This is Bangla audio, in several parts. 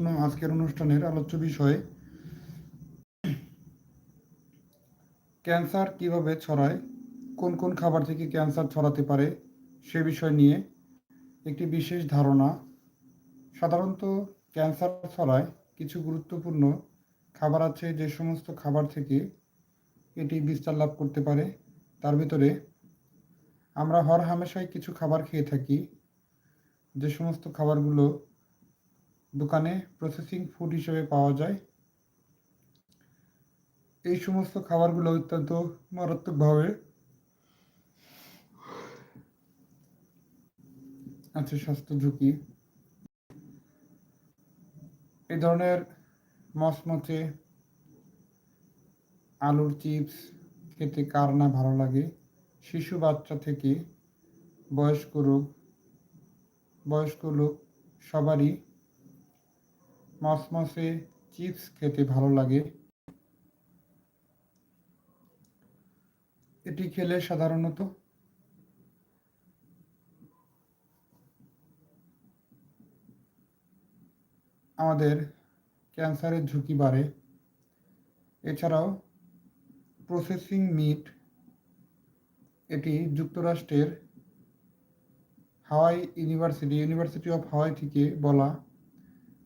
আজকের অনুষ্ঠানের আলোচ্য বিষয়, ক্যান্সার কীভাবে ছড়ায়, কোন কোন খাবার থেকে ক্যান্সার ছড়াতে পারে সে বিষয় নিয়ে একটি বিশেষ ধারণা। সাধারণত ক্যান্সার ছড়ায় কিছু গুরুত্বপূর্ণ খাবার আছে যে সমস্ত খাবার থেকে এটি বিস্তার লাভ করতে পারে। তার ভিতরে আমরা হর হামেশাই কিছু খাবার খেয়ে থাকি। যে সমস্ত খাবারগুলো দোকানে প্রসেসিং ফুড হিসেবে পাওয়া যায়। এই সমস্ত খাবারগুলো অত্যন্ত মারাত্মকভাবে আছে স্বাস্থ্য ঝুঁকি। এই ধরনের মচমচে আলুর চিপস খেতে কার না ভালো লাগে? শিশু, বাচ্চা থেকে বয়স্ক রোগ, বয়স্ক লোক সবারই মসমসে চিপস খেতে ভালো লাগে। এটি খেলে সাধারণত আমাদের ক্যান্সারের ঝুঁকি বাড়ে। এছাড়াও প্রসেসিং মিট, এটি যুক্তরাষ্ট্রের Hawaii university university of Hawaii থেকে বলা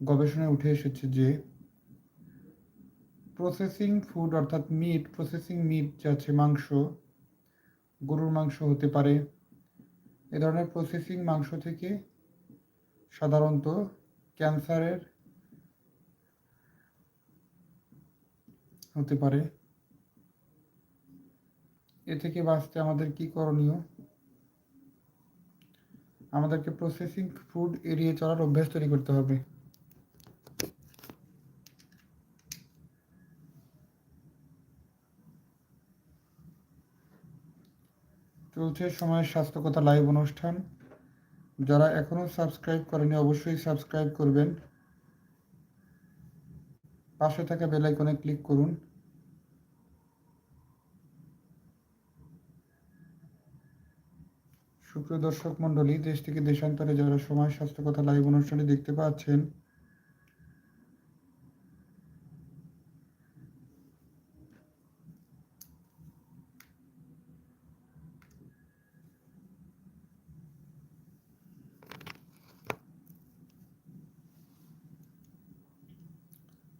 গবেষণায় উঠে এসেছে যে প্রসেসিং ফুড অর্থাৎ মিট প্রসেসিং মিট যে আছে, মাংস, গরুর মাংস হতে পারে। এ ধরনের প্রসেসিং মাংস থেকে সাধারণত ক্যান্সারের হতে পারে। এ থেকে বাঁচতে আমাদের কি করণীয়? আমাদেরকে প্রসেসিং ফুড এড়িয়ে চলার অভ্যাস তৈরি করতে হবে। চলছে সময়ের স্বাস্থ্য কথা লাইভ অনুষ্ঠান। যারা এখনও সাবস্ক্রাইব করেনি অবশ্যই সাবস্ক্রাইব করবেন। পাশে থাকা বেল আইকনে ক্লিক করুন। সুপ্রিয় দর্শক মণ্ডলী, দেশ থেকে দেশান্তরে যারা সময় স্বাস্থ্য কথা লাইভ অনুষ্ঠানে দেখতে পাচ্ছেন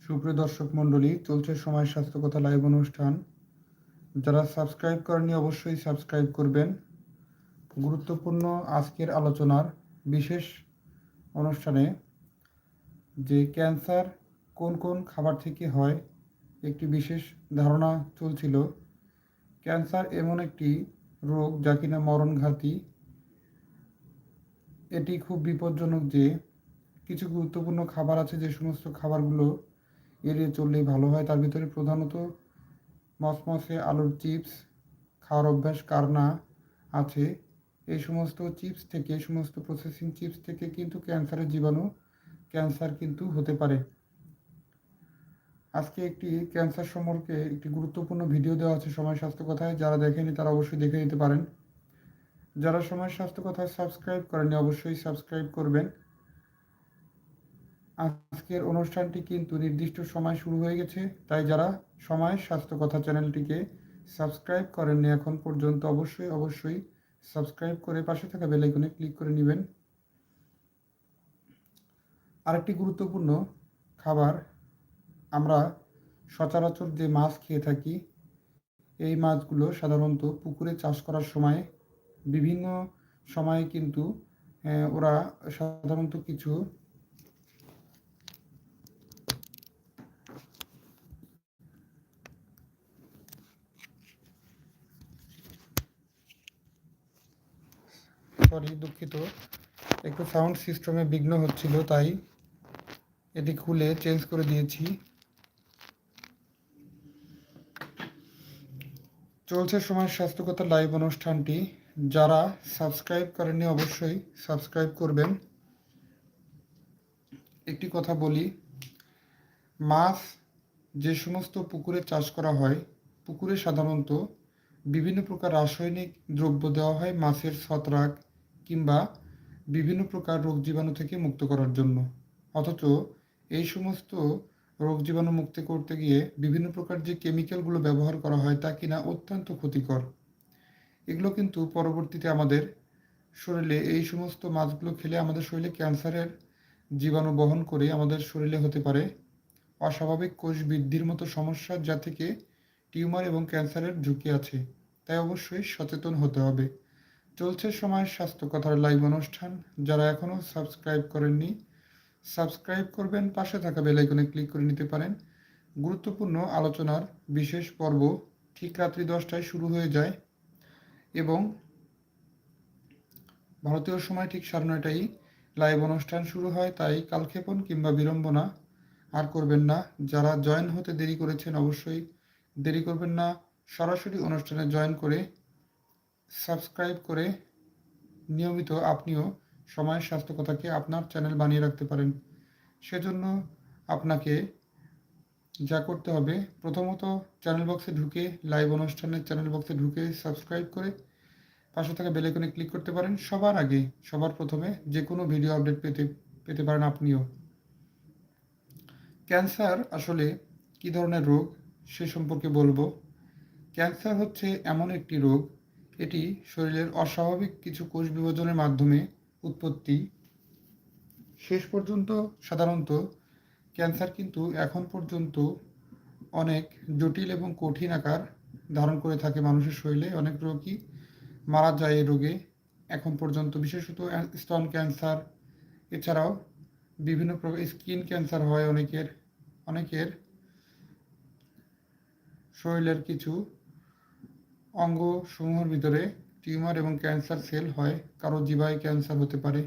সুপ্রিয় দর্শক মণ্ডলী, চলছে সময় স্বাস্থ্য কথা লাইভ অনুষ্ঠান। যারা সাবস্ক্রাইব করেনি অবশ্যই সাবস্ক্রাইব করবেন। গুরুত্বপূর্ণ আজকের আলোচনার বিশেষ অনুষ্ঠানে যে ক্যান্সার কোন কোন খাবার থেকে হয়, একটি বিশেষ ধারণা চলছিল। ক্যান্সার এমন একটি রোগ যা কিনা মরণঘাতী এটি খুব বিপজ্জনক যে কিছু গুরুত্বপূর্ণ খাবার আছে, যে সমস্ত খাবারগুলো এড়িয়ে চললেই ভালো হয়। তার ভিতরে প্রধানত মসমসে আলুর চিপস, খাওয়ার অভ্যাস কার না আছে। এই সমস্ত চিপস থেকে, এই সমস্ত প্রসেসিং চিপস থেকে কিন্তু ক্যান্সারের জীবাণু, ক্যান্সার কিন্তু হতে পারে। আজকে একটি ক্যান্সার সম্পর্কে একটি গুরুত্বপূর্ণ ভিডিও দেওয়া আছে সময় স্বাস্থ্য কথায়। যারা দেখেনি তারা অবশ্যই দেখে নিতে পারেন। যারা সময় স্বাস্থ্য কথায় সাবস্ক্রাইব করেনি অবশ্যই সাবস্ক্রাইব করবেন। আজকের অনুষ্ঠানটি কিন্তু নির্দিষ্ট সময় শুরু হয়ে গেছে, তাই যারা সময়, স্বাস্থ্য কথা চ্যানেলটিকে সাবস্ক্রাইব করেননি এখন পর্যন্ত অবশ্যই অবশ্যই সাবস্ক্রাইব করে পাশে থাকা বেলাইকনে ক্লিক করে নেবেন। আরেকটি গুরুত্বপূর্ণ খাবার, আমরা সচরাচর যে মাছ খেয়ে থাকি, এই মাছগুলো সাধারণত পুকুরে চাষ করার সময়, বিভিন্ন সময়ে কিন্তু ওরা সাধারণত কিছু সরি দুঃখিত। একটু সাউন্ড সিস্টেমে বিঘ্ন হচ্ছিল, তাই এটি খুলে চেঞ্জ করে দিয়েছি। চলছে সময় স্বাস্থ্যকতা লাইভ অনুষ্ঠানটি। যারা সাবস্ক্রাইব করেননি অবশ্যই সাবস্ক্রাইব করবেন। একটি কথা বলি, মাছ যে সমস্ত পুকুরে চাষ করা হয়, পুকুরে সাধারণত বিভিন্ন প্রকার রাসায়নিক দ্রব্য দেওয়া হয়, মাছের ছত্রাক কিংবা বিভিন্ন প্রকার রোগ জীবাণু থেকে মুক্ত করার জন্য। অথচ এই সমস্ত রোগ জীবাণু মুক্তি করতে গিয়ে বিভিন্ন প্রকার যে কেমিক্যালগুলো ব্যবহার করা হয় তা কিনা অত্যন্ত ক্ষতিকর। এগুলো কিন্তু পরবর্তীতে আমাদের শরীরে এই সমস্ত মাছগুলো খেলে আমাদের শরীরে ক্যান্সারের জীবাণু বহন করে আমাদের শরীরে হতে পারে। অস্বাভাবিক কোষ বৃদ্ধির মতো সমস্যা যা থেকে টিউমার এবং ক্যান্সারের ঝুঁকি আছে, তাই অবশ্যই সচেতন হতে হবে। চলছে সময় স্বাস্থ্য কথার লাইভ অনুষ্ঠান। যারা এখনও সাবস্ক্রাইব করেননি সাবস্ক্রাইব করবেন, পাশে থাকা বেলাইকনে ক্লিক করে নিতে পারেন। গুরুত্বপূর্ণ আলোচনার বিশেষ পর্ব ঠিক রাত্রি দশটায় শুরু হয়ে যায় এবং ভারতীয় সময় ঠিক সাড়ে নয়টায় লাইভ অনুষ্ঠান শুরু হয়। তাই কালক্ষেপণ কিংবা বিড়ম্বনা আর করবেন না। যারা জয়েন হতে দেরি করেছেন, অবশ্যই দেরি করবেন না। সরাসরি অনুষ্ঠানে জয়েন করে সাবস্ক্রাইব করে নিয়মিত আপনিও সময়ের স্বাস্থ্য কথাকে আপনার চ্যানেল বানিয়ে রাখতে পারেন। সেজন্য আপনাকে যা করতে হবে, প্রথমত চ্যানেল বক্সে ঢুকে লাইভ অনুষ্ঠানের চ্যানেল বক্সে ঢুকে সাবস্ক্রাইব করে পাশে থাকা বেলাইকনে ক্লিক করতে পারেন। সবার আগে, সবার প্রথমে যে কোনো ভিডিও আপডেট পেতে পেতে পারেন আপনিও। ক্যান্সার আসলে কি ধরনের রোগ সে সম্পর্কে বলব। ক্যান্সার হচ্ছে এমন একটি রোগ এটি শরীরের অস্বাভাবিক কিছু কোষ বিভাজনের মাধ্যমে উৎপত্তি। শেষ পর্যন্ত সাধারণত ক্যান্সার কিন্তু এখন পর্যন্ত অনেক জটিল এবং কঠিন আকার ধারণ করে থাকে মানুষের শরীরে। অনেক রোগী মারা যায় এই রোগে। এখন পর্যন্ত বিশেষত স্তন ক্যান্সার, এছাড়াও বিভিন্ন প্রকার স্কিন ক্যান্সার হয় অনেকের। অনেকের শরীরের কিছু অঙ্গ সমূহের ভিতরে টিউমার এবং ক্যান্সার সেল হয়, কারও জিবায় ক্যান্সার হতে পারে।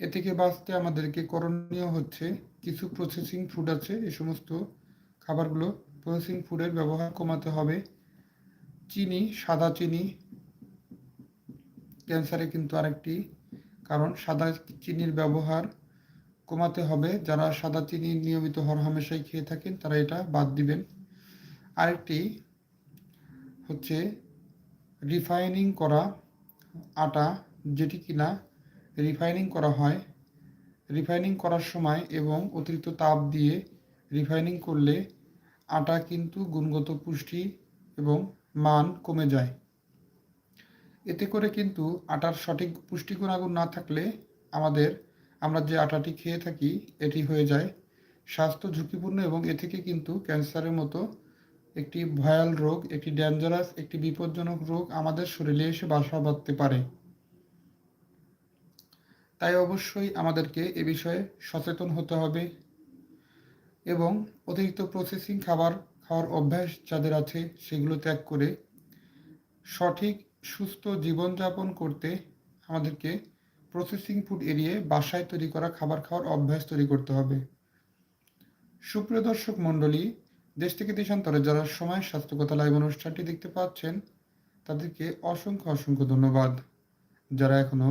এ থেকে বাঁচতে আমাদেরকে করণীয় হচ্ছে কিছু প্রসেসিং ফুড আছে, এ সমস্ত খাবারগুলো প্রসেসিং ফুডের ব্যবহার কমাতে হবে। চিনি, সাদা চিনি, ক্যান্সারে কিন্তু আরেকটি কারণ, সাদা চিনির ব্যবহার কমাতে হবে। যারা সাদা চিনি নিয়মিত হরহামেশাই খেয়ে থাকেন, তারা এটা বাদ দিবেন। আরেকটি হচ্ছে রিফাইনিং করা আটা যেটি কিনা রিফাইনিং করা হয়। রিফাইনিং করার সময় এবং অতিরিক্ত তাপ দিয়ে রিফাইনিং করলে আটা কিন্তু গুণগত পুষ্টি এবং মান কমে যায়। এতে করে কিন্তু আটার সঠিক পুষ্টি গুণাগুণ না থাকলে আমাদের, আমরা যে আটাটি খেয়ে থাকি, এটি হয়ে যায় স্বাস্থ্য ঝুঁকিপূর্ণ এবং এ থেকে কিন্তু ক্যান্সারের মতো একটি ভয়াল রোগ, একটি ডেঞ্জারাস একটি বিপজ্জনক রোগ আমাদের শরীরে এসে বাসা বাঁধতে পারে। তাই অবশ্যই আমাদেরকে এ বিষয়ে সচেতন হতে হবে এবং অতিরিক্ত প্রসেসিং খাবার খাওয়ার অভ্যাস যাদের আছে সেগুলো ত্যাগ করে সঠিক, সুস্থ জীবনযাপন করতে আমাদেরকে প্রসেসিং ফুড এড়িয়ে বাসায় তৈরি করা খাবার খাওয়ার অভ্যাস তৈরি করতে হবে। সুপ্রিয় দর্শক মণ্ডলী দেশ থেকে দেশান্তরে যারা সময় স্বাস্থ্যকতা লাইভ অনুষ্ঠানটি দেখতে পাচ্ছেন, তাদেরকে অসংখ্য অসংখ্য ধন্যবাদ। যারা এখনও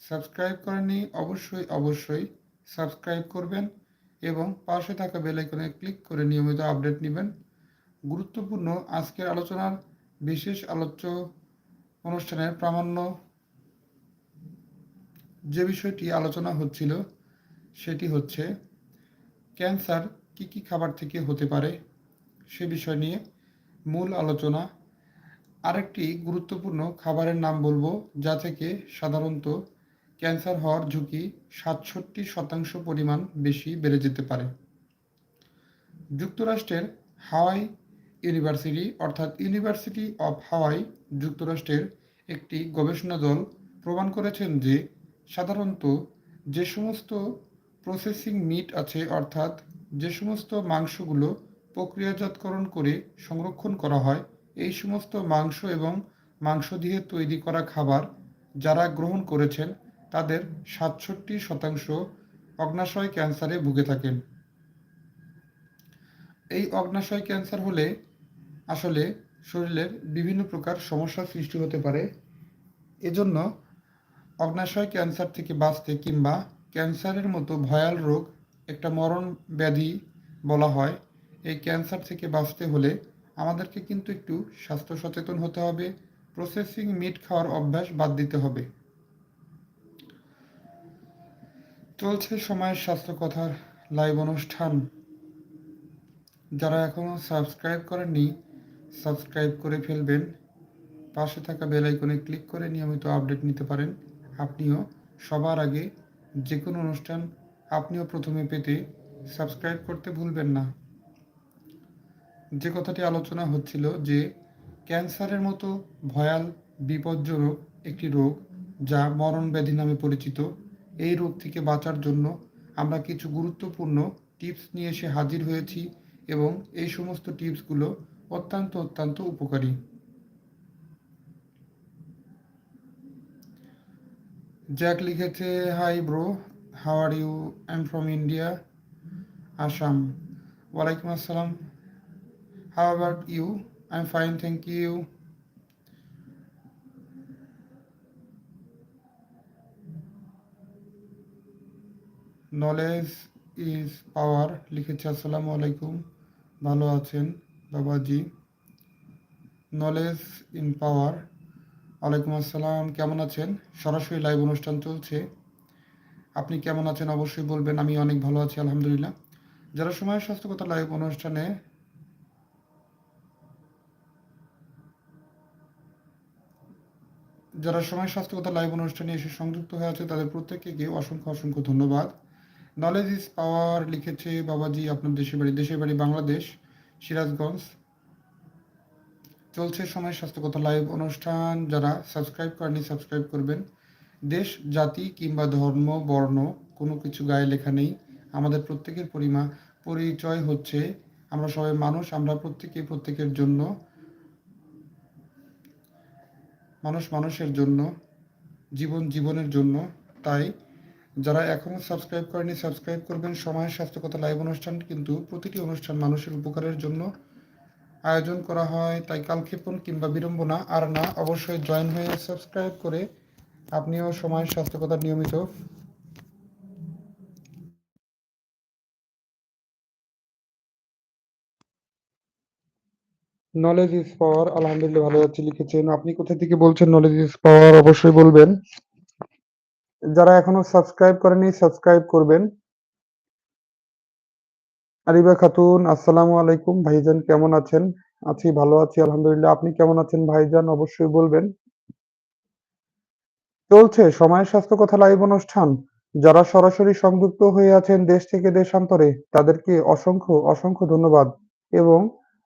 সাবস্ক্রাইব করেননি, অবশ্যই অবশ্যই সাবস্ক্রাইব করবেন এবং পাশে থাকা বেল আইকনে ক্লিক করে নিয়মিত আপডেট নেবেন। গুরুত্বপূর্ণ আজকের আলোচনার বিশেষ আলোচ্য অনুষ্ঠানের প্রামাণ্য যে বিষয়টি আলোচনা হচ্ছিল, সেটি হচ্ছে, ক্যান্সার কি কি খাবার থেকে হতে পারে? সে বিষয় নিয়ে মূল আলোচনা। আরেকটি গুরুত্বপূর্ণ খাবারের নাম বলব, যা থেকে সাধারণত ক্যান্সার হওয়ার ঝুঁকি সাতষট্টি শতাংশ পরিমাণ বেশি বেড়ে যেতে পারে। যুক্তরাষ্ট্রের হাওয়াই ইউনিভার্সিটি, অর্থাৎ ইউনিভার্সিটি অফ হাওয়াই যুক্তরাষ্ট্রের একটি গবেষণা দল প্রমাণ করেছেন যে সাধারণত যে সমস্ত প্রসেসিং মিট আছে, অর্থাৎ যে সমস্ত মাংসগুলো প্রক্রিয়াজাতকরণ করে সংরক্ষণ করা হয়। এই সমস্ত মাংস এবং মাংস দিয়ে তৈরি করা খাবার যারা গ্রহণ করেছেন, তাদের সাতষট্টি শতাংশ অগ্নাশয় ক্যান্সারে ভুগে থাকেন। এই অগ্নাশয় ক্যান্সার হলে আসলে শরীরের বিভিন্ন প্রকার সমস্যার সৃষ্টি হতে পারে। এজন্য অগ্নাশয় ক্যান্সার থেকে বাঁচতে কিংবা ক্যান্সারের মতো ভয়াল রোগ, একটা মরণ ব্যাধি বলা হয় এই ক্যান্সার থেকে বাঁচতে হলে আমাদেরকে কিন্তু একটু স্বাস্থ্য সচেতন হতে হবে প্রসেসিং মিট খাওয়ার অভ্যাস বাদ দিতে হবে। চলছে সময়ের স্বাস্থ্য কথার লাইভ অনুষ্ঠান। যারা এখনও সাবস্ক্রাইব করেননি সাবস্ক্রাইব করে ফেলবেন। পাশে থাকা বেল আইকনে ক্লিক করে নিয়মিত আপডেট নিতে পারেন। আপনিও সবার আগে যে কোনো অনুষ্ঠান আপনিও প্রথমে পেতে সাবস্ক্রাইব করতে ভুলবেন না। যে কথাটি আলোচনা হচ্ছিল যে ক্যান্সারের মতো ভয়াল বিপজ্জনক একটি রোগ যা মরণ ব্যাধি নামে পরিচিত, এই রোগ থেকে বাঁচার জন্য আমরা কিছু গুরুত্বপূর্ণ টিপস নিয়ে এসে হাজির হয়েছি এবং এই সমস্ত টিপসগুলো অত্যন্ত অত্যন্ত উপকারী। জ্যাক লিখেছে, hi bro, how are you? I am from India, Assam. ওয়ালাইকুম আসসালাম। About you I am fine thank you knowledge is power লিখেছে, আসসালামু আলাইকুম। ভালো আছেন, বাবাজি। নলেজ ইন পাওয়ার ওয়ালাইকুম আসসালাম, কেমন আছেন? সরাসরি লাইভ অনুষ্ঠান চলছে। আপনি কেমন আছেন অবশ্যই বলবেন, আমি অনেক ভালো আছি, আলহামদুলিল্লাহ। যারা সময় স্বাস্থ্যকতা লাইভ অনুষ্ঠানে যারা সময় স্বাস্থ্যকতা লাইভ অনুষ্ঠানে এসে সংযুক্ত হয়ে আছে, তাদের প্রত্যেককে অসংখ্য অসংখ্য ধন্যবাদ। নলেজ ইজ পাওয়ার লিখেছে বাবাজি আপনার দেশের বাড়ি দেশের বাড়ি বাংলাদেশ, সিরাজগঞ্জ। চলছে সময় স্বাস্থ্যকতা লাইভ অনুষ্ঠান। যারা সাবস্ক্রাইব করেনি সাবস্ক্রাইব করবেন। দেশ, জাতি কিংবা ধর্ম, বর্ণ, কোনো কিছু গায়ে লেখা নেই। আমাদের প্রত্যেকের পরিমা, পরিচয় হচ্ছে। আমরা সবাই মানুষ, আমরা প্রত্যেকে প্রত্যেকের জন্য মানুষ মানুষের জন্য, জীবন জীবনের জন্য। তাই যারা এখনও সাবস্ক্রাইব করেনি সাবস্ক্রাইব করবেন। সময়ের স্বাস্থ্যকতা লাইভ অনুষ্ঠান কিন্তু প্রতিটি অনুষ্ঠান মানুষের উপকারের জন্য আয়োজন করা হয়। তাই কালক্ষেপণ কিংবা বিড়ম্বনা আর না, অবশ্যই জয়েন হয়ে সাবস্ক্রাইব করে আপনিও সময়ের স্বাস্থ্যকতা নিয়মিত নলেজ ইজ পাওয়ার আলহামদুলিল্লাহ ভালো আছি, লিখেছেন। আপনি কোথা থেকে বলছেন নলেজ ইজ পাওয়ার অবশ্যই বলবেন। যারা এখনও সাবস্ক্রাইব করেনি সাবস্ক্রাইব করবেন। আরিবা খাতুন, আসসালামু আলাইকুম। ভাইজান, কেমন আছেন? আছি, ভালো আছি, আলহামদুলিল্লাহ। আপনি কেমন আছেন ভাইজান? অবশ্যই বলবেন। চলছে, সময়, স্বাস্থ্য কথা লাইভ অনুষ্ঠান। যারা সরাসরি সংযুক্ত হয়ে আছেন দেশ থেকে দেশান্তরে, তাদেরকে অসংখ্য অসংখ্য ধন্যবাদ। এবং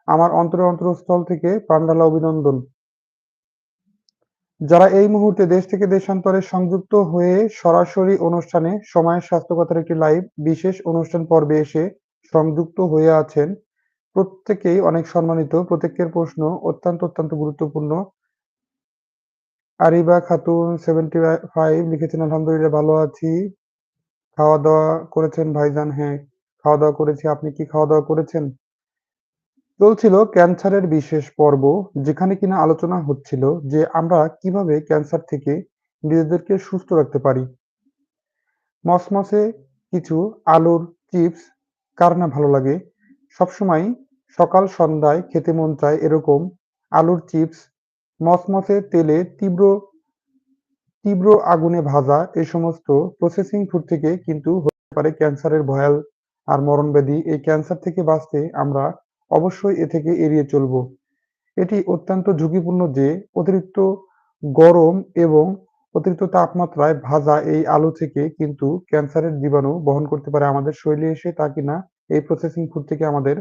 আমার অন্তরে অন্তরস্থল থেকে প্রাণঢালা অভিনন্দন। যারা এই মুহূর্তে দেশ থেকে দেশান্তরে সংযুক্ত হয়ে সরাসরি অনুষ্ঠানে সময়ের স্বাস্থ্যকতার একটি লাইভ বিশেষ অনুষ্ঠান পর্বে এসে সংযুক্ত হয়ে আছেন, প্রত্যেকেই অনেক সম্মানিত। প্রত্যেকের প্রশ্ন অত্যন্ত অত্যন্ত গুরুত্বপূর্ণ। আরিবা খাতুন সেভেন্টি ফাইভ লিখেছেন, আলহামদুলিল্লাহ, ভালো আছি। খাওয়া দাওয়া করেছেন ভাইজান হ্যাঁ খাওয়া দাওয়া করেছি। আপনি কি খাওয়া দাওয়া করেছেন? চলছিল ক্যান্সারের বিশেষ পর্ব, যেখানে কিনা আলোচনা হচ্ছিল যে আমরা কীভাবে ক্যান্সার থেকে নিজেদেরকে সুস্থ রাখতে পারি। মসমসে কিছু আলুর চিপস, কার না ভালো লাগে? সবসময় সকাল সন্ধ্যায় খেতে মন চায় এরকম আলুর চিপস মসমসে তেলে তীব্র তীব্র আগুনে ভাজা এই সমস্ত প্রসেসিং ফুড থেকে কিন্তু হতে পারে ক্যান্সারের ভয়াল আর মরণব্যাধি। এই ক্যান্সার থেকে বাঁচতে আমরা অবশ্যই এ থেকে এড়িয়ে চলব। এটি অত্যন্ত ঝুঁকিপূর্ণ যে অতিরিক্ত গরম এবং অতিরিক্ত তাপমাত্রায় ভাজা এই আলু থেকে কিন্তু ক্যান্সারের জীবাণু বহন করতে পারে আমাদের শরীরে এসে তা কিনা এই প্রসেসিং ফুড থেকে আমাদের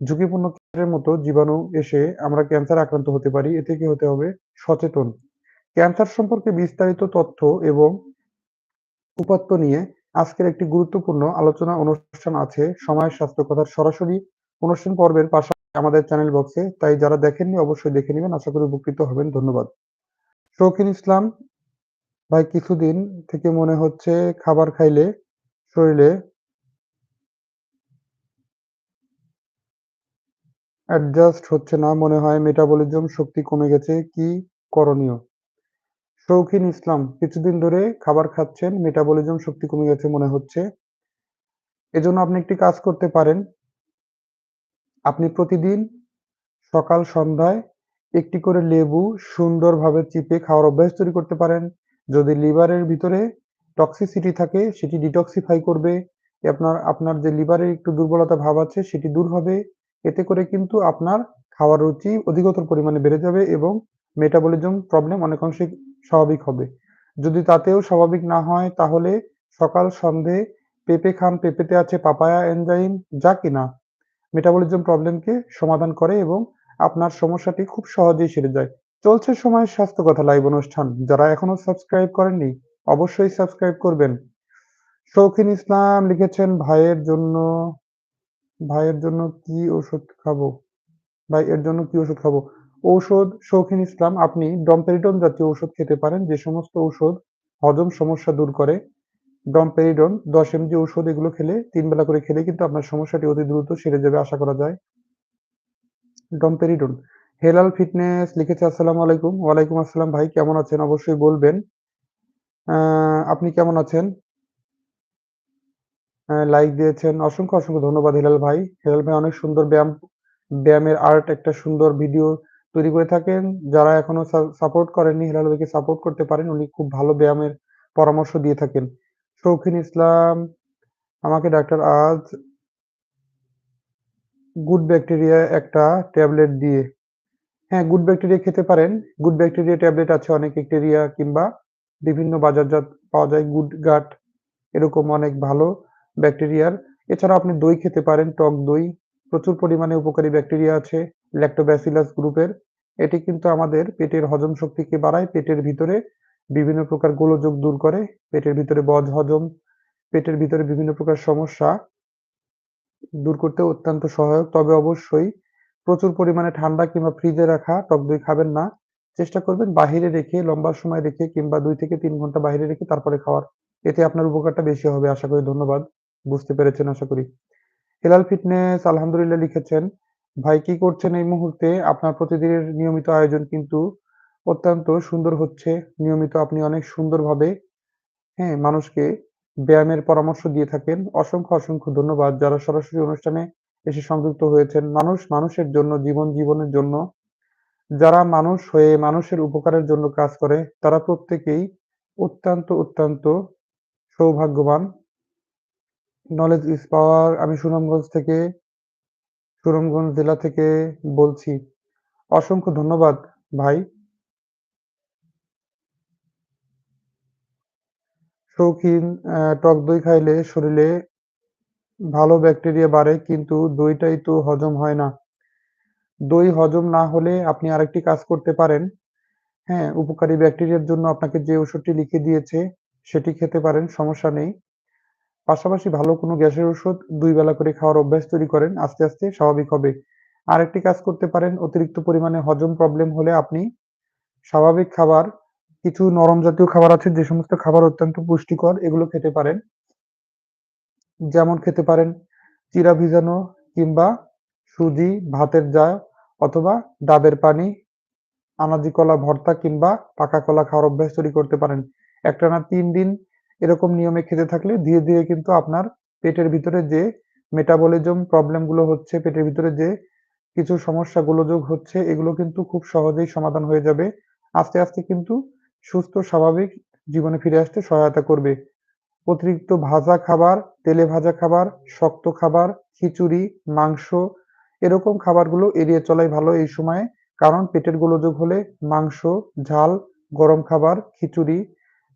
ঝুঁকিপূর্ণ মতো জীবাণু এসে আমরা ক্যান্সার আক্রান্ত হতে পারি। এ থেকে হতে হবে সচেতন। ক্যান্সার সম্পর্কে বিস্তারিত তথ্য এবং উপাত্ত নিয়ে আজকের একটি গুরুত্বপূর্ণ আলোচনা অনুষ্ঠান আছে সময়ের স্বাস্থ্য কথার সরাসরি অনুষ্ঠান পর্বের পাশাপাশি আমাদের চ্যানেল বক্সে তাই যারা দেখেননি, অবশ্যই দেখে নেবেন। আশা করি উপকৃত হবেন। ধন্যবাদ। শৌখিন ইসলাম, ভাই, কিছুদিন থেকে মনে হচ্ছে খাবার খাইলে শরীরে অ্যাডজাস্ট হচ্ছে না, মনে হয় মেটাবলিজম শক্তি কমে গেছে। কি করণীয়? শৌখিন ইসলাম, কিছুদিন ধরে খাবার খাচ্ছেন মেটাবলিজম শক্তি কমে গেছে মনে হচ্ছে। এজন্য আপনি একটি কাজ করতে পারেন। আপনি প্রতিদিন সকাল, সন্ধ্যায় একটি করে লেবু সুন্দরভাবে চিপে খাওয়ার অভ্যাস তৈরি করতে পারেন। যদি লিভারের ভিতরে টক্সিসিটি থাকে, সেটি ডিটক্সিফাই করবে। আপনার আপনার যে লিভারের একটু দুর্বলতা ভাব আছে, সেটি দূর হবে। এতে করে কিন্তু আপনার খাওয়ার রুচি অধিকতর পরিমাণে বেড়ে যাবে এবং মেটাবলিজম প্রবলেম অনেকাংশে স্বাভাবিক হবে। যদি তাতেও স্বাভাবিক না হয়, তাহলে সকাল সন্ধে পেঁপে খান। পেঁপেতে আছে পাপায়া এনজাইম যা কিনা। মেটাবলিজম প্রবলেমকে সমাধান করে এবং আপনার সমস্যাটি খুব সহজেই সেরে যায়। চলছে সময় স্বাস্থ্য কথা লাইভ অনুষ্ঠান। যারা এখনও সাবস্ক্রাইব করেননি, অবশ্যই সাবস্ক্রাইব করবেন। শৌখিন ইসলাম লিখেছেন, ভাইয়ের জন্য ভাইয়ের জন্য কি ওষুধ খাব? ভাই, এর জন্য কি ওষুধ খাব? ঔষধ, শৌখিন ইসলাম, আপনি ডম্পেরিডন জাতীয় ওষুধ খেতে পারেন। যে সমস্ত ঔষধ হজম সমস্যা দূর করে। ডম্পেরিডন দশ এমজি ঔষধ এগুলো খেলে, তিন বেলা করে খেলে কিন্তু আপনার সমস্যাটি অতি দ্রুত সেরে যাবে আশা করা যায়। ডম্পেরিডন হেলাল ফিটনেস লিখেছে, আসসালামু আলাইকুম। ওয়ালাইকুম আসসালাম ভাই, কেমন আছেন? অবশ্যই বলবেন। আপনি কেমন আছেন? লাইক দিয়েছেন। অসংখ্য অসংখ্য ধন্যবাদ হেলাল ভাই। হেলাল ভাই, অনেক সুন্দর ব্যায়াম, ব্যায়ামের আর্ট একটা সুন্দর ভিডিও তৈরি করে থাকেন। যারা এখনও সাপোর্ট করেননি, হেলাল ভাইকে সাপোর্ট করতে পারেন। উনি খুব ভালো ব্যায়ামের পরামর্শ দিয়ে থাকেন। শৌখিন ইসলাম, আমাকে ডাক্তার আজ গুড ব্যাকটেরিয়া একটা ট্যাবলেট দিয়ে। হ্যাঁ গুড ব্যাকটেরিয়া খেতে পারেন। গুড ব্যাকটেরিয়া ট্যাবলেট আছে অনেক ব্যাকটেরিয়া কিংবা বিভিন্ন বাজারজাত পাওয়া যায় গুড গাট এরকম অনেক ভালো ব্যাকটেরিয়ার এছাড়া আপনি দই খেতে পারেন, টক দই। প্রচুর পরিমাণে উপকারী ব্যাকটেরিয়া আছে ল্যাক্টোব্যাসিলাস গ্রুপের এটি কিন্তু আমাদের পেটের হজম শক্তিকে বাড়ায়, পেটের ভিতরে বিভিন্ন প্রকার গোলযোগ দূর করে, পেটের ভিতরে বজ হজম, পেটের ভিতরে বিভিন্ন প্রকার সমস্যা দূর করতে অত্যন্ত সহায়ক। তবে অবশ্যই প্রচুর পরিমাণে ঠান্ডা কিংবা ফ্রিজে রাখা, টক দই খাবেন না। চেষ্টা করবেন বাহিরে রেখে, লম্বা সময় রেখে কিংবা দুই থেকে তিন ঘণ্টা বাইরে রেখে তারপরে খাওয়ার। এতে আপনার উপকারটা বেশি হবে, আশা করি ধন্যবাদ। বুঝতে পেরেছেন, আশা করি। হেলাল ফিটনেস আলহামদুলিল্লাহ লিখেছেন, ভাই কি করছেন এই মুহূর্তে? আপনার প্রতিদিনের নিয়মিত আয়োজন কিন্তু অত্যন্ত সুন্দর হচ্ছে। নিয়মিত আপনি অনেক সুন্দরভাবে হ্যাঁ মানুষকে ব্যায়ামের পরামর্শ দিয়ে থাকেন। অসংখ্য অসংখ্য ধন্যবাদ। যারা সরাসরি অনুষ্ঠানে এসে সংযুক্ত হয়েছেন, মানুষ মানুষের জন্য, জীবন জীবনের জন্য, যারা মানুষ হয়ে মানুষের উপকারের জন্য কাজ করে, তারা প্রত্যেকেই অত্যন্ত অত্যন্ত সৌভাগ্যবান। নলেজ ইজ পাওয়ার আমি সুনামগঞ্জ থেকে, সুনামগঞ্জ জেলা থেকে বলছি। অসংখ্য ধন্যবাদ ভাই। শৌখিন টক দই খাইলে শরীরে ভালো ব্যাকটেরিয়া বাড়ে, কিন্তু দইটাই তো হজম হয় না। দই হজম না হলে আপনি আরেকটি কাজ করতে পারেন। হ্যাঁ উপকারী ব্যাকটেরিয়ার জন্য আপনাকে যে ওষুধটি লিখে দিয়েছে সেটি খেতে পারেন, সমস্যা নেই। পাশাপাশি ভালো কোনো গ্যাসের ওষুধ দুই বেলা করে খাওয়ার অভ্যাস তৈরি করেন, আস্তে আস্তে স্বাভাবিক হবে। আরেকটি কাজ করতে পারেন, অতিরিক্ত পরিমাণে হজম প্রবলেম হলে আপনি স্বাভাবিক খাবার কিছু নরম জাতীয় খাবার আছে, যে সমস্ত খাবার অত্যন্ত পুষ্টিকর, এগুলো খেতে পারেন। যেমন খেতে পারেন চিরা ভিজানো কিংবা সুজি, ভাতের জা অথবা ডাবের পানি, আনাজি কলা ভর্তা কিংবা পাকা কলা খাওয়ার অভ্যাস তৈরি করতে পারেন। একটানা তিন দিন এরকম নিয়মে খেতে থাকলে ধীরে ধীরে কিন্তু আপনার পেটের ভিতরে যে মেটাবলিজম প্রবলেমগুলো হচ্ছে, পেটের ভিতরে যে কিছু সমস্যা, গোলযোগ হচ্ছে, এগুলো কিন্তু খুব সহজেই সমাধান হয়ে যাবে। আস্তে আস্তে কিন্তু সুস্থ, স্বাভাবিক জীবনে ফিরে আসতে সহায়তা করবে। অতিরিক্ত ভাজা খাবার, তেলে ভাজা খাবার, শক্ত খাবার, খিচুড়ি, মাংস এরকম খাবারগুলো এড়িয়ে চলাই ভালো এই সময়ে, কারণ পেটের গোলযোগ হলে মাংস, ঝাল, গরম খাবার, খিচুড়ি,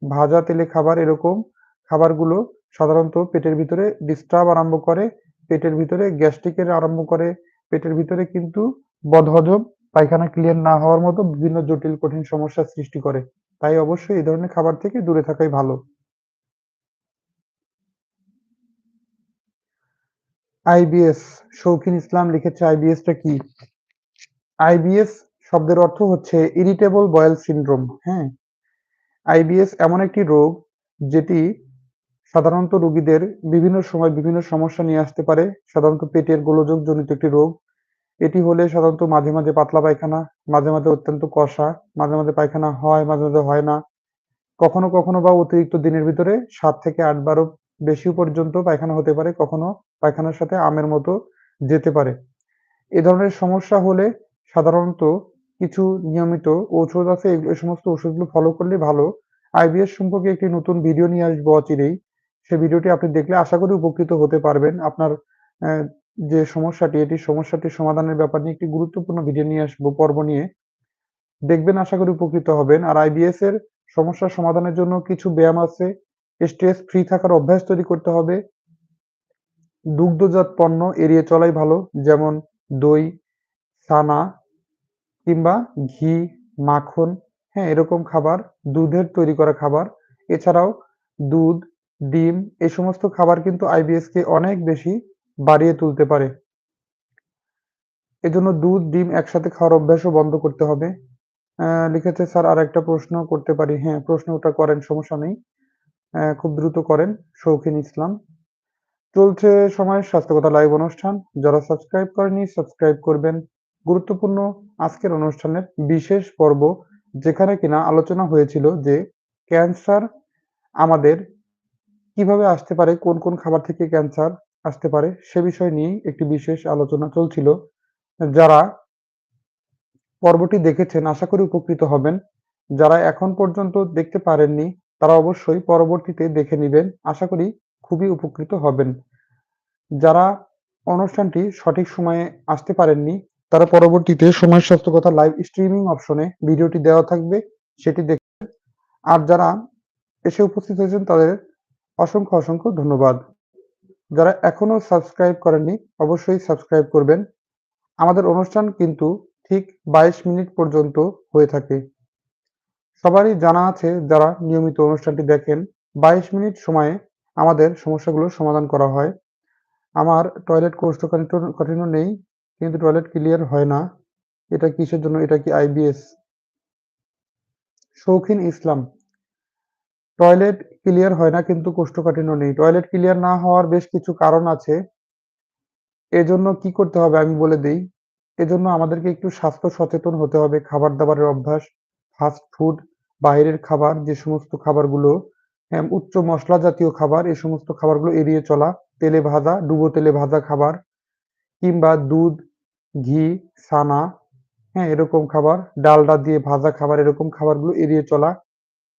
ভাজা, তেলে খাবার এরকম খাবারগুলো সাধারণত পেটের ভিতরে ডিস্টার্ব আরম্ভ করে, পেটের ভিতরে গ্যাস্ট্রিকের আরম্ভ করে, পেটের ভিতরে কিন্তু বদহজম পায়খানা ক্লিয়ার না হওয়ার মতো বিভিন্ন জটিল, কঠিন সমস্যার সৃষ্টি করে। তাই অবশ্যই এই ধরনের খাবার থেকে দূরে থাকাই ভালো। আইবিএস শৌখিন ইসলাম লিখেছে আইবিএসটা কি? আইবিএস শব্দের অর্থ হচ্ছে ইরিটেবল বয়েল সিনড্রোম হ্যাঁ? আইবিএস এমন একটি রোগ যেটি সাধারণত রোগীদের বিভিন্ন সময় বিভিন্ন সমস্যা নিয়ে আসতে পারে। সাধারণত পেটের গোলযোগ জনিত একটি রোগ। এটি হলে সাধারণত মাঝে মাঝে পাতলা পায়খানা, মাঝে মাঝে অত্যন্ত কষা, মাঝে মাঝে পায়খানা হয়, মাঝে মাঝে হয় না। কখনো কখনো বা অতিরিক্ত দিনের ভিতরে সাত থেকে আট বারও বেশি পর্যন্ত পায়খানা হতে পারে, কখনো পায়খানার সাথে আমের মতো যেতে পারে। এ ধরনের সমস্যা হলে সাধারণত কিছু নিয়মিত ঔষধ আছে এই সমস্ত ওষুধগুলো ফলো করলে ভালো। আইবিএস সম্পর্কে একটি নতুন ভিডিও নিয়ে আসব অচিরেই। সে ভিডিওটি আপনি দেখলে আশা করি উপকৃত হতে পারবেন। আপনার যে সমস্যাটি, এটি সমস্যাটি সমাধানের ব্যাপার নিয়ে একটি গুরুত্বপূর্ণ ভিডিও নিয়ে আসব পর্ব নিয়ে। দেখবেন আশা করি উপকৃত হবেন। আর আইবিএস এর সমস্যা সমাধানের জন্য কিছু ব্যায়াম আছে। স্ট্রেস ফ্রি থাকার অভ্যাস তৈরি করতে হবে। দুগ্ধজাত পণ্য এড়িয়ে চলাই ভালো। যেমন দই, ছানা কিংবা ঘি, মাখন, হ্যাঁ? এরকম খাবার, দুধের তৈরি করা খাবার। এছাড়াও দুধ, ডিম এই সমস্ত খাবার কিন্তু আইবিএস কে অনেক বেশি বাড়িয়ে তুলতে পারে। এজন্য দুধ, ডিম একসাথে খাওয়ার অভ্যাসও বন্ধ করতে হবে। লিখেছে স্যার আর একটা প্রশ্ন করতে পারি। হ্যাঁ, প্রশ্নটা করেন সমস্যা নেই। খুব দ্রুত করেন। শৌখিন ইসলাম। চলছে সময়ের স্বাস্থ্যকথা লাইভ অনুষ্ঠান। যারা সাবস্ক্রাইব করেনি সাবস্ক্রাইব করবেন। গুরুত্বপূর্ণ আজকের অনুষ্ঠানের বিশেষ পর্ব যেখানে কিনা আলোচনা হয়েছিল যে ক্যান্সার আমাদের কীভাবে আসতে পারে, কোন, কোন খাবার থেকে ক্যান্সার আসতে পারে সে বিষয় নিয়েই একটি বিশেষ আলোচনা চলছিল। যারা পর্বটি দেখেছেন আশা করি উপকৃত হবেন। যারা এখন পর্যন্ত দেখতে পারেননি তারা অবশ্যই পরবর্তীতে দেখে নিবেন। আশা করি খুবই উপকৃত হবেন। যারা অনুষ্ঠানটি সঠিক সময়ে আসতে পারেননি তারা পরবর্তীতে সময় স্বাস্থ্যকথা লাইভ স্ট্রিমিং অপশনে ভিডিওটি দেওয়া থাকবে সেটি দেখবেন। আর যারা এসে উপস্থিত হয়েছেন তাদের অসংখ্য, অসংখ্য ধন্যবাদ। যারা এখনও সাবস্ক্রাইব করেননি, অবশ্যই সাবস্ক্রাইব করবেন। আমাদের অনুষ্ঠান কিন্তু ঠিক ২২ মিনিট পর্যন্ত হয়ে থাকে। সবারই জানা আছে যারা নিয়মিত অনুষ্ঠানটি দেখেন ২২ মিনিট সময়ে আমাদের সমস্যাগুলো সমাধান করা হয়। আমার টয়লেট কোষ্ঠকাঠিন্য নেই, কিন্তু টয়লেট ক্লিয়ার হয় না। এটা কিসের জন্য? এটা কি আইবিএস? শৌখিন ইসলাম। টয়লেট ক্লিয়ার হয় না কিন্তু কোষ্ঠকাঠিন্য নেই। টয়লেট ক্লিয়ার না হওয়ার বেশ কিছু কারণ আছে। এজন্য কি করতে হবে আমি বলে দেই। এজন্য আমাদেরকে একটু স্বাস্থ্য সচেতন হতে হবে। খাবার-দাবারের অভ্যাস, ফাস্ট ফুড, বাইরের খাবার যে সমস্ত খাবারগুলো হ্যাঁ, উচ্চ মশলা জাতীয় খাবার এই সমস্ত খাবারগুলো এড়িয়ে চলা। তেলে ভাজা, ডুবো তেলে ভাজা খাবার কিংবা দুধ, ঘি, ছানা, হ্যাঁ? এরকম খাবার, ডালডা দিয়ে ভাজা খাবার এরকম খাবারগুলো এড়িয়ে চলা।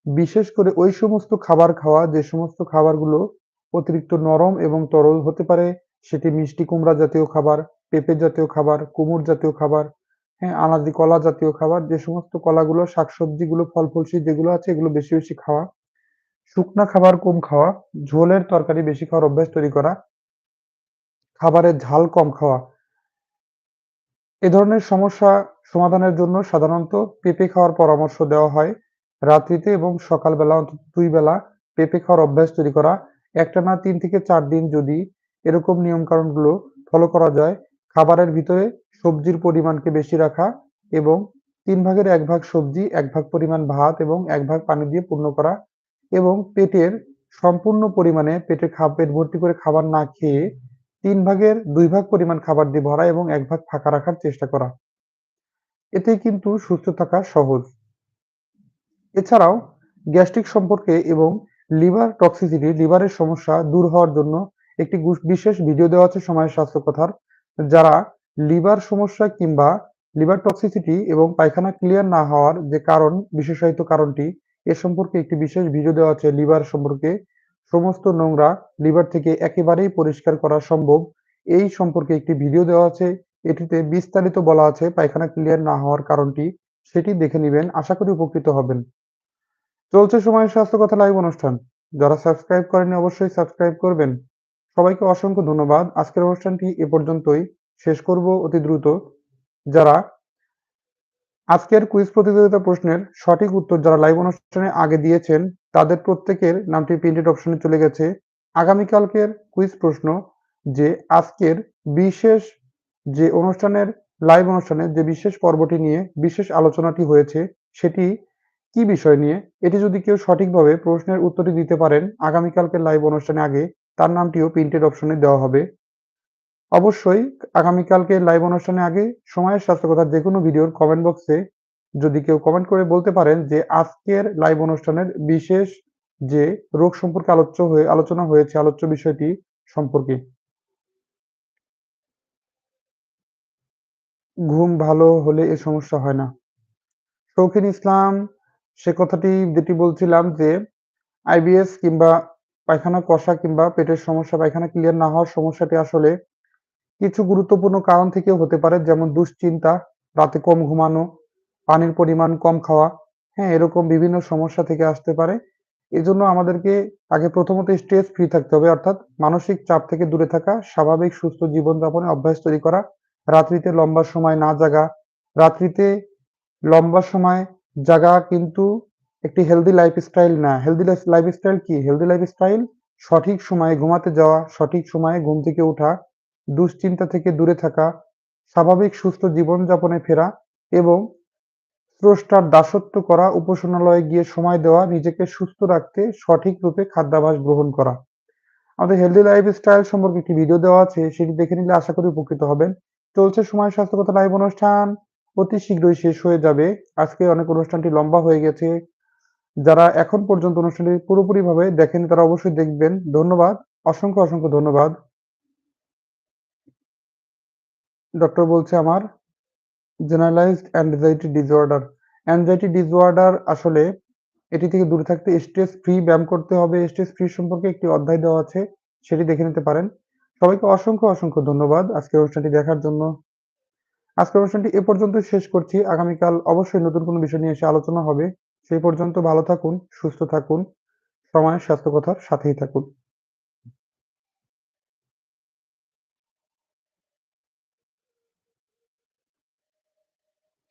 বিশেষ করে ওই সমস্ত খাবার খাওয়া যে সমস্ত খাবারগুলো অতিরিক্ত নরম এবং তরল হতে পারে। সেটি মিষ্টি কুমড়া জাতীয় খাবার, পেঁপে জাতীয় খাবার, কুমড় জাতীয় খাবার, হ্যাঁ? আনাজি কলা জাতীয় খাবার যে সমস্ত কলাগুলো, শাকসবজিগুলো, ফল-ফলসি যেগুলো আছে এগুলো বেশি, বেশি খাওয়া। শুকনা খাবার কম খাওয়া, ঝোলের তরকারি বেশি খাওয়ার অভ্যাস তৈরি করা। খাবারের ঝাল কম খাওয়া। এ ধরনের সমস্যা সমাধানের জন্য সাধারণত পেঁপে খাওয়ার পরামর্শ দেওয়া হয়। রাত্রিতে এবং সকালবেলা অন্তত দুই বেলা পেঁপে খাওয়ার অভ্যাস তৈরি করা। একটা না তিন থেকে চার দিন যদি এরকম নিয়মকানুনগুলো ফলো করা যায়, খাবারের ভিতরে সবজির পরিমাণকে বেশি রাখা এবং তিন ভাগের এক ভাগ সবজি, এক ভাগ পরিমাণ ভাত এবং এক ভাগ পানি দিয়ে পূর্ণ করা এবং পেটের সম্পূর্ণ পরিমাণে পেটে খা পেট ভর্তি করে খাবার না খেয়ে তিন ভাগের দুই ভাগ পরিমাণ খাবার দিয়ে ভরা এবং এক ভাগ ফাঁকা রাখার চেষ্টা করা। এতেই কিন্তু সুস্থ থাকা সহজ। এছাড়াও গ্যাস্ট্রিক সম্পর্কে এবং লিভার টক্সিসিটি, লিভারের সমস্যা দূর হওয়ার জন্য একটি বিশেষ ভিডিও দেওয়া আছে সময়ের স্বাস্থ্য কথার। যারা লিভার সমস্যা কিংবা লিভার টক্সিসিটি এবং পায়খানা ক্লিয়ার না হওয়ার যে কারণ, বিশেষায়িত কারণটি এ সম্পর্কে একটি বিশেষ ভিডিও দেওয়া আছে লিভার সম্পর্কে। সমস্ত নোংরা লিভার থেকে একেবারেই পরিষ্কার করা সম্ভব। এই সম্পর্কে একটি ভিডিও দেওয়া আছে। এটিতে বিস্তারিত বলা আছে পায়খানা ক্লিয়ার না হওয়ার কারণটি। সেটি দেখে নেবেন আশা করি উপকৃত হবেন। চলছে সময়ের স্বাস্থ্য কথা লাইভ অনুষ্ঠান। যারা সাবস্ক্রাইব করেনি অবশ্যই সাবস্ক্রাইব করবেন। সবাইকে অসংখ্য ধন্যবাদ। আজকের অনুষ্ঠানটি এ পর্যন্তই। শেষ করব অতি দ্রুত। যারা আজকের কুইজ প্রতিযোগিতা প্রশ্নের সঠিক উত্তর যারা লাইভ অনুষ্ঠানে আগে দিয়েছেন, তাদের প্রত্যেকের নামটি প্রিন্টেড অপশনে চলে গেছে। আগামীকালকের কুইজ প্রশ্ন যে আজকের বিশেষ যে অনুষ্ঠানের লাইভ অনুষ্ঠানে যে বিশেষ পর্বটি নিয়ে বিশেষ আলোচনাটি হয়েছে, সেটি কি বিষয় নিয়ে? এটি যদি কেউ সঠিকভাবে প্রশ্নের উত্তরটি দিতে পারেন, আগামীকালকের লাইভ অনুষ্ঠানে আগে তার নামটিও প্রিন্টেড অপশনে দেওয়া হবে। অবশ্যই আগামীকালকে লাইভ অনুষ্ঠানে আগে সময়ের স্বাস্থ্য কথার যেকোনো ভিডিওর কমেন্ট বক্সে যদি কেউ কমেন্ট করে বলতে পারেন যে আজকের লাইভ অনুষ্ঠানের বিশেষ যে রোগ সম্পর্কে আলোচ্য হয়ে, আলোচনা হয়েছে, আলোচ্য বিষয়টি সম্পর্কে। ঘুম ভালো হলে এ সমস্যা হয় না। শৌখিন ইসলাম সে কথাটি যেটি বলছিলাম যে আইবিএস কিংবা পায়খানা কষা কিংবা পেটের সমস্যা, পায়খানা ক্লিয়ার না হওয়ার সমস্যাটি আসলে কিছু গুরুত্বপূর্ণ কারণ থেকেও হতে পারে। যেমন দুশ্চিন্তা, রাতে কম ঘুমানো, পানির পরিমাণ কম খাওয়া, হ্যাঁ? এরকম বিভিন্ন সমস্যা থেকে আসতে পারে। এজন্য আমাদেরকে আগে প্রথমত স্ট্রেস ফ্রি থাকতে হবে। অর্থাৎ মানসিক চাপ থেকে দূরে থাকা, স্বাভাবিক সুস্থ জীবনযাপনে অভ্যাস তৈরি করা, রাত্রিতে লম্বা সময় না জাগা, রাত্রিতে লম্বা সময় জাগা কিন্তু একটি হেলথি লাইফস্টাইল না। হেলদি লাইফ লাইফস্টাইল কি? হেলথি লাইফস্টাইল সঠিক সময়ে ঘুমাতে যাওয়া, সঠিক সময়ে ঘুম থেকে ওঠা, দুশ্চিন্তা থেকে দূরে থাকা, স্বাভাবিক সুস্থ জীবনযাপনে ফেরা এবং স্রষ্টার দাসত্ব করা, উপাসনালয়ে গিয়ে সময় দেওয়া, নিজেকে সুস্থ রাখতে সঠিক রূপে খাদ্যাভ্যাস গ্রহণ করা। আমাদের হেলথি লাইফস্টাইল সম্পর্কে একটি ভিডিও দেওয়া আছে, সেটি দেখে নিলে আশা করি উপকৃত হবেন। চলছে সময় স্বাস্থ্য কথা লাইভ অনুষ্ঠান, অতি শীঘ্রই শেষ হয়ে যাবে। আজকে অনেক অনুষ্ঠানটি লম্বা হয়ে গেছে। যারা এখন পর্যন্ত অনুষ্ঠানটি পুরোপুরিভাবে দেখেনি তারা অবশ্যই দেখবেন। ধন্যবাদ। অসংখ্য, অসংখ্য ধন্যবাদ। ডক্টর বলছে আমার generalised anxiety disorder. Anxiety disorder আসলে এটি থেকে দূরে থাকতে স্ট্রেস ফ্রি ব্যায়াম করতে হবে। স্ট্রেস ফ্রি সম্পর্কে একটি অধ্যায় দেওয়া আছে, সেটি দেখে নিতে পারেন। সবাইকে অসংখ্য, অসংখ্য ধন্যবাদ আজকের অনুষ্ঠানটি দেখার জন্য। আজকের অনুষ্ঠানটি এ পর্যন্ত শেষ করছি। আগামীকাল অবশ্যই নতুন কোনো বিষয় নিয়ে এসে আলোচনা হবে। সেই পর্যন্ত ভালো থাকুন, সুস্থ থাকুন, সময় স্বাস্থ্য কথার সাথেই থাকুন।